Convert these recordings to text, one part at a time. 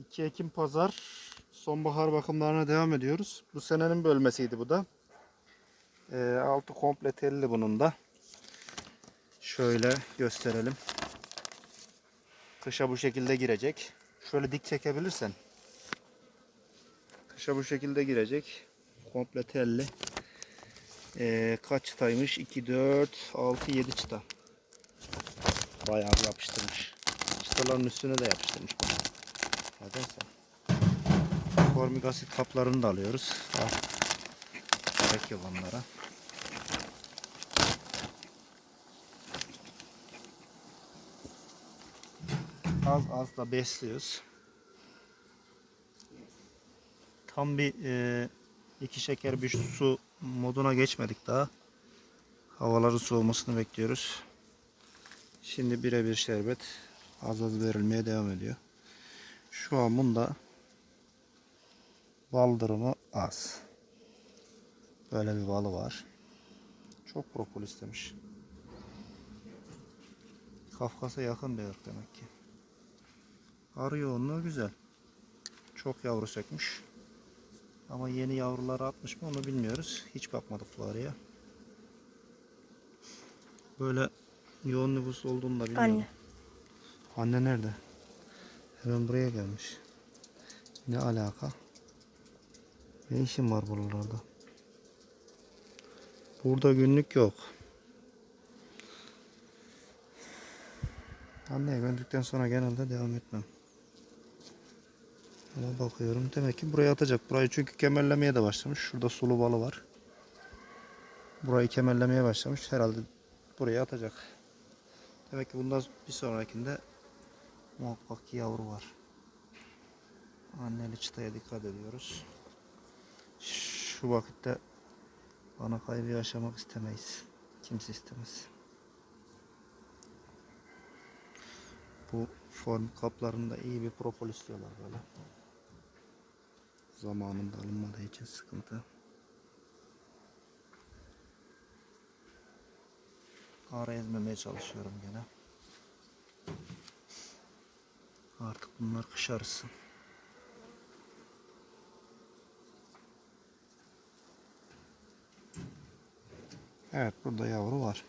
2 Ekim Pazar sonbahar bakımlarına devam ediyoruz. Bu senenin bölmesiydi bu da. Ee, altı komple telli bunun da. Şöyle gösterelim. Kışa bu şekilde girecek. Şöyle dik çekebilirsen. Kışa bu şekilde girecek. Komple telli. Ee, kaç çıtaymış? 2, 4, 6, 7 çıta. Bayağı yapıştırmış. Çıtaların üstüne de yapıştırmış bana. Nedense. Formik asit kaplarını da alıyoruz. Al. Gerek yok onlara. Az az da besliyoruz. Tam bir e, iki şeker bir su moduna geçmedik daha. Havaların soğumasını bekliyoruz. Şimdi birebir şerbet az az verilmeye devam ediyor. Şu an bunda bal durumu az. Böyle bir balı var. Çok propolis demiş. Kafkas'a yakın bir ırk demek ki. Arı yoğunluğu güzel. Çok yavru sökmüş. Ama yeni yavruları atmış mı onu bilmiyoruz. Hiç bakmadık bu araya. Böyle yoğun nüfus olduğunu da bilmiyorum. Anne. Anne nerede? Hemen buraya gelmiş. Ne alaka? Ne işin var buralarda? Burada günlük yok. Anneye gönderdikten sonra genelde devam etmem. Ama bakıyorum demek ki buraya atacak. Burayı çünkü kemerlemeye de başlamış. Şurada sulu balı var. Burayı kemerlemeye başlamış. Herhalde buraya atacak. Demek ki bundan bir sonrakinde muhakkak yavru var. Anneli çıtaya dikkat ediyoruz. Şu vakitte bana kaybı yaşamak istemeyiz. Kimse istemez. Bu form kaplarında iyi bir propolis diyorlar böyle. Zamanında alınmadığı için sıkıntı. Ara ezmemeye çalışıyorum gene. Artık bunlar kış arısı. Evet burada yavru var.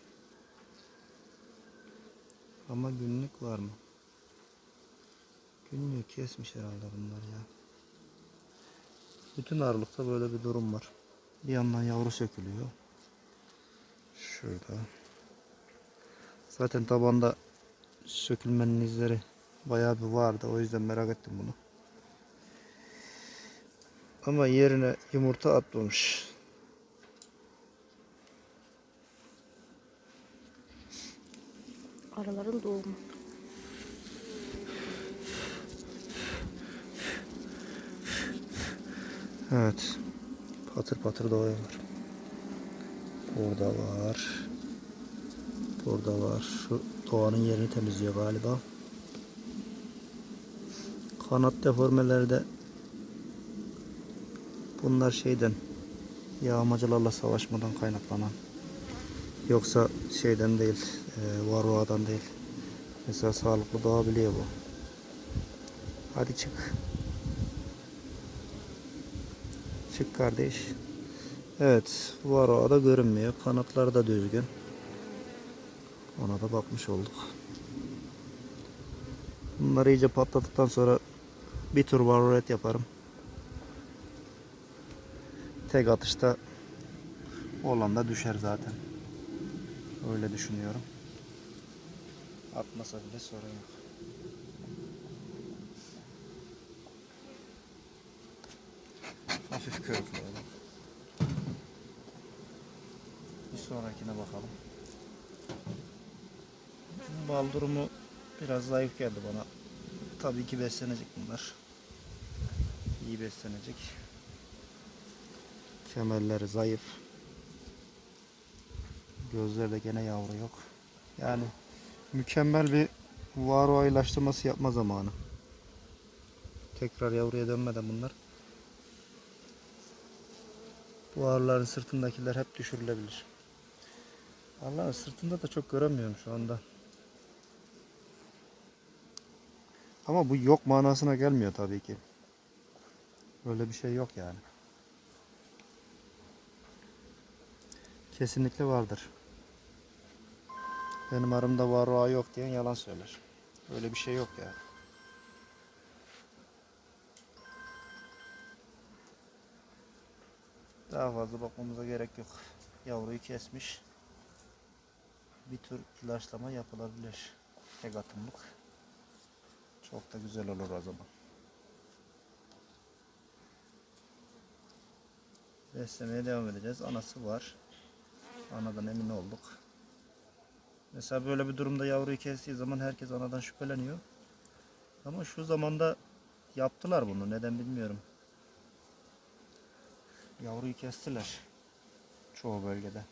Ama günlük var mı? Günlük kesmiş herhalde bunlar ya. Bütün arılıkta böyle bir durum var. Bir yandan yavru sökülüyor. Şurada. Zaten tabanda sökülmenin izleri bayağı bir vardı. O yüzden merak ettim bunu. Ama yerine yumurta atmamış. Arıların doğumu. Evet. Patır patır doğuyorlar. Burada var. Burada var. Şu doğanın yerini temizliyor galiba. Kanat deformeleri de bunlar şeyden yağmacılarla savaşmadan kaynaklanan. Yoksa şeyden değil, e, varroadan değil. Mesela sağlıklı doğabiliyor bu. Hadi çık. Çık kardeş. Evet, varroa da görünmüyor. Kanatları da düzgün. Ona da bakmış olduk. Bunları iyice patladıktan sonra bir tur varoret yaparım. Tek atışta olan da düşer zaten. Öyle düşünüyorum. Atmasa bile sorun yok. Hafif körükleyelim. Bir sonrakine bakalım. Bal durumu biraz zayıf geldi bana. Tabii ki beslenecek bunlar. İyi beslenecek. Kemerleri zayıf. Gözlerde gene yavru yok. Yani mükemmel bir varroa ilaçlaması yapma zamanı. Tekrar yavruya dönmeden bunlar. Bu arıların sırtındakiler hep düşürülebilir. Allah'ın sırtında da çok göremiyorum şu anda. Ama bu yok manasına gelmiyor tabii ki. Öyle bir şey yok yani. Kesinlikle vardır. Benim arımda var o yok diyen yalan söyler. Öyle bir şey yok yani. Daha fazla bakmamıza gerek yok. Yavruyu kesmiş. Bir tür ilaçlama yapılabilir. Tek atımlık. Çok da güzel olur o zaman. Beslemeye devam edeceğiz. Anası var. Anadan emin olduk. Mesela böyle bir durumda yavruyu kestiği zaman herkes anadan şüpheleniyor. Ama şu zamanda yaptılar bunu. Neden bilmiyorum. Yavruyu kestiler. Çoğu bölgede.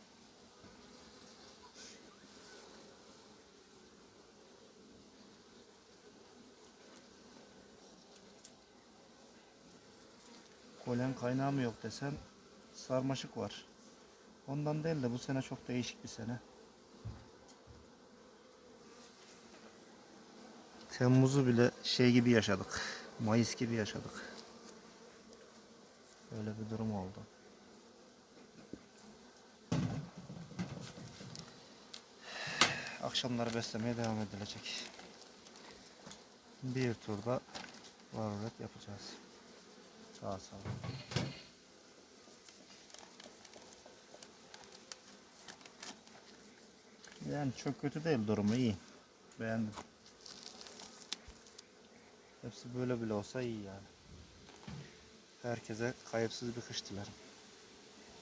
Kolen kaynağı mı yok desem sarmaşık var. Ondan değil de bu sene çok değişik bir sene. Temmuz'u bile şey gibi yaşadık. Mayıs gibi yaşadık. Öyle bir durum oldu. Akşamları beslemeye devam edilecek. Bir turda varolet yapacağız. Sağ sağ. Yani çok kötü değil durumu iyi. Beğendim. Hepsi böyle bile olsa iyi yani. Herkese kayıpsız bir kış dilerim.